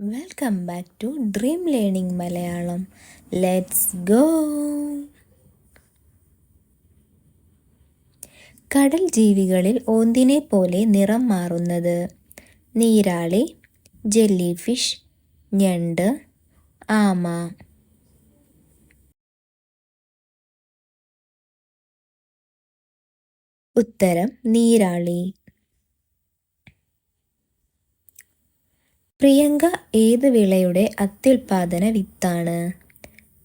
Welcome back to dream learning Malayalam let's go കടൽ ജീവികളിൽ ഓന്തിനെ പോലെ നിറം മാറുന്നത്. നീരാളി ജെല്ലി ഫിഷ് ഞണ്ട് ആമ. ഉത്തരം നീരാളി. പ്രിയങ്ക ഏത് വിളയുടെ അത്യുൽപാദന വിത്താണ്?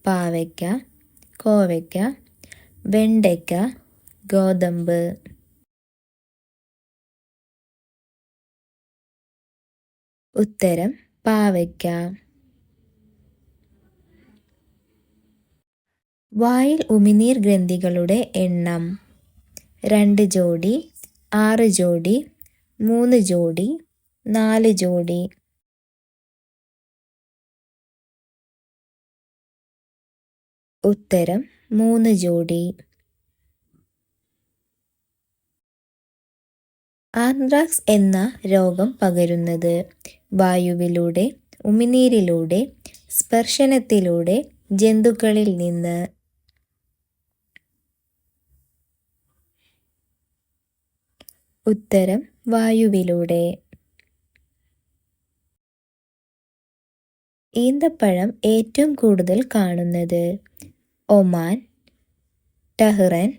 പാവയ്ക്ക കോവയ്ക്ക വെണ്ടയ്ക്ക ഗോതമ്പ്. ഉത്തരം പാവയ്ക്ക. വായിൽ ഉമിനീർ ഗ്രന്ഥികളുടെ എണ്ണം. രണ്ട് ജോഡി ആറ് ജോഡി മൂന്ന് ജോഡി നാല് ജോഡി ഉത്തരം മൂന്ന് ജോഡി. ആന്ത്രാക്സ് എന്ന രോഗം പകരുന്നത് വായുവിലൂടെ ഉമിനീരിലൂടെ സ്പർശനത്തിലൂടെ ജന്തുക്കളിൽ നിന്ന്. ഉത്തരം വായുവിലൂടെ. ഈന്തപ്പഴം ഏറ്റവും കൂടുതൽ കാണുന്നത് ഒമാൻ ടെഹ്റൻ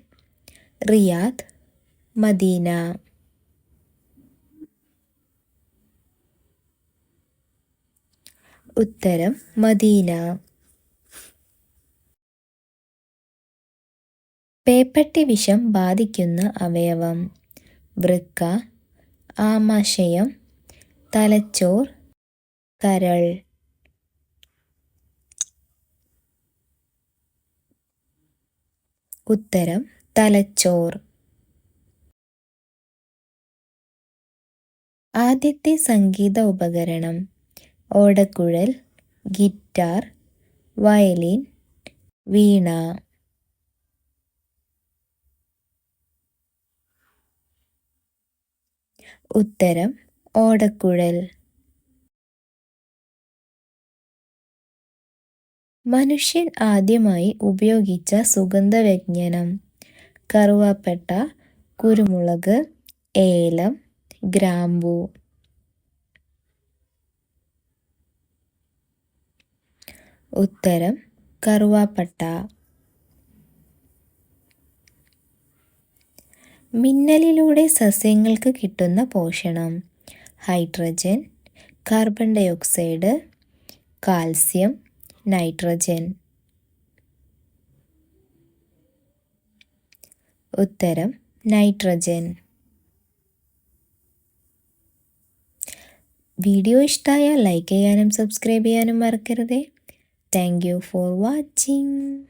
റിയാദ് മദീന. ഉത്തരം മദീന. പേപ്പട്ടി വിഷം ബാധിക്കുന്ന അവയവം. വൃക്ക ആമാശയം തലച്ചോർ കരൾ. ഉത്തരം തലച്ചോർ. ആദ്യത്തെ സംഗീത ഉപകരണം ഓടക്കുഴൽ ഗിറ്റാർ വയലിൻ വീണ. ഉത്തരം ഓടക്കുഴൽ. മനുഷ്യൻ ആദ്യമായി ഉപയോഗിച്ച സുഗന്ധവ്യഞ്ജനം. കറുവാപ്പട്ട കുരുമുളക് ഏലം ഗ്രാമ്പൂ. ഉത്തരം കറുവാപ്പട്ട. മിന്നലിലൂടെ സസ്യങ്ങൾക്ക് കിട്ടുന്ന പോഷണം. Hydrogen carbon dioxide calcium nitrogen. ഉത്തരം നൈട്രജൻ. വീഡിയോ ഇഷ്ടമായാൽ ലൈക്ക് ചെയ്യാനും സബ്സ്ക്രൈബ് ചെയ്യാനും മറക്കരുതേ. Thank you for watching.